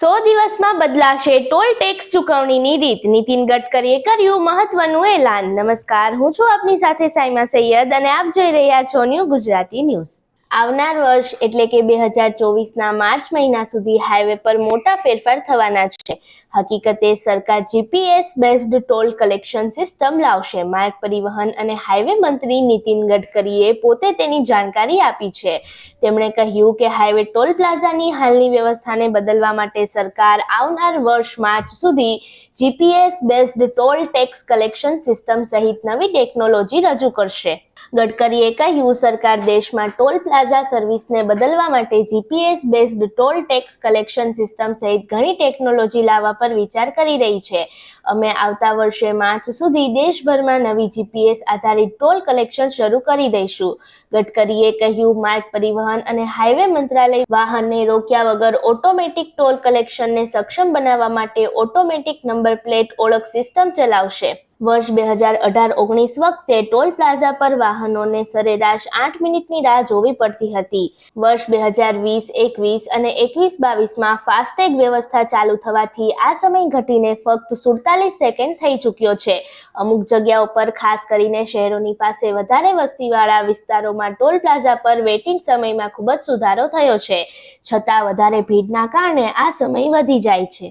સો દિવસમાં બદલાશે toll tax ચૂકવણીની રીત. નીતિન ગડકરીએ કર્યું મહત્વનું એલાન. નમસ્કાર. હું છું આપની સાથે સાઈમા સૈયદ અને આપ જોઈ રહ્યા છો ન્યૂ ગુજરાતી ન્યૂઝ. આવનાર વર્ષ એટલે કે બે હજાર ચોવીસના માર્ચ મહિના સુધી હાઈવે પર મોટા ફેરફાર થવાના છે. હકીકતે સરકાર GPS based toll collection system લાવશે. માર્ગ પરિવહન અને હાઈવે મંત્રી નીતિન ગડકરીએ પોતે તેની જાણકારી આપી છે. તેમણે કહ્યું કે હાઈવે ટોલ પ્લાઝાની હાલની વ્યવસ્થાને બદલવા માટે સરકાર આવનાર વર્ષ માર્ચ સુધી GPS based toll tax collection system સહિત નવી ટેકનોલોજી રજૂ કરશે. ગડકરીએ કહ્યું, સરકાર દેશમાં ટોલ પ્લાઝા સર્વિસને બદલવા માટે GPS based toll tax collection system સહિત ઘણી ટેકનોલોજી લાવવા પર વિચાર કરી રહી છે. અમે આવતા વર્ષે માર્ચ સુધી દેશભરમાં નવી જીપીએસ આધારિત ટોલ કલેક્શન શરૂ કરી દઈશું. ગડકરીએ કહ્યું, માર્ગ પરિવહન અને હાઈવે મંત્રાલય વાહનને રોક્યા વગર ઓટોમેટિક ટોલ કલેક્શનને સક્ષમ બનાવવા માટે ઓટોમેટિક નંબર પ્લેટ ઓળખ સિસ્ટમ ચલાવશે. વર્ષ બે હજાર અઢાર ઓગણીસ વખતે ટોલ પ્લાઝા પર વાહનોને સરેરાશ આઠ મિનિટની રાહ જોવી પડતી હતી. વર્ષ બે હજાર વીસ, એકવીસ અને એકવીસ બાવીસમાં ફાસ્ટેગ વ્યવસ્થા ચાલુ થવાથી આ સમય ઘટીને ફક્ત સુડતાલીસ સેકન્ડ થઈ ચૂક્યો છે. અમુક જગ્યાઓ પર ખાસ કરીને શહેરોની પાસે વધારે વસ્તીવાળા વિસ્તારોમાં ટોલ પ્લાઝા પર વેઇટિંગ સમયમાં ખૂબ જ સુધારો થયો છે. છતાં વધારે ભીડના કારણે આ સમય વધી જાય છે.